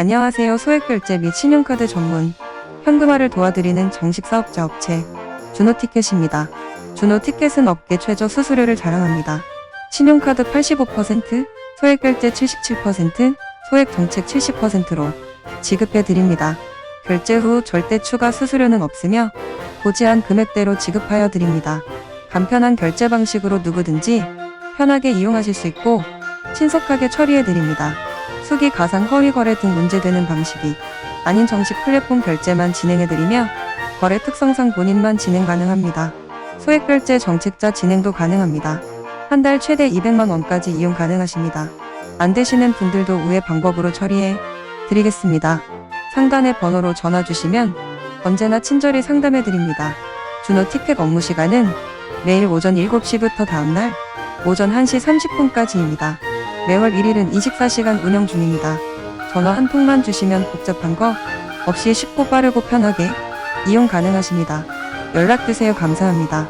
안녕하세요. 소액결제 및 신용카드 전문 현금화를 도와드리는 정식 사업자 업체 준호티켓입니다. 준호티켓은 업계 최저 수수료를 자랑합니다. 신용카드 85%, 소액결제 77%, 소액 정책 70%로 지급해 드립니다. 결제 후 절대 추가 수수료는 없으며 고지한 금액대로 지급하여 드립니다. 간편한 결제 방식으로 누구든지 편하게 이용하실 수 있고 신속하게 처리해 드립니다. 수기 가상 허위 거래 등 문제되는 방식이 아닌 정식 플랫폼 결제만 진행해드리며 거래 특성상 본인만 진행 가능합니다. 소액 결제 정책자 진행도 가능합니다. 한 달 최대 200만 원까지 이용 가능하십니다. 안 되시는 분들도 우회 방법으로 처리해 드리겠습니다. 상단의 번호로 전화 주시면 언제나 친절히 상담해 드립니다. 준호 티켓 업무 시간은 매일 오전 7시부터 다음날 오전 1시 30분까지입니다. 매월 1일은 24시간 운영 중입니다. 전화 한 통만 주시면 복잡한 거 없이 쉽고 빠르고 편하게 이용 가능하십니다. 연락주세요. 감사합니다.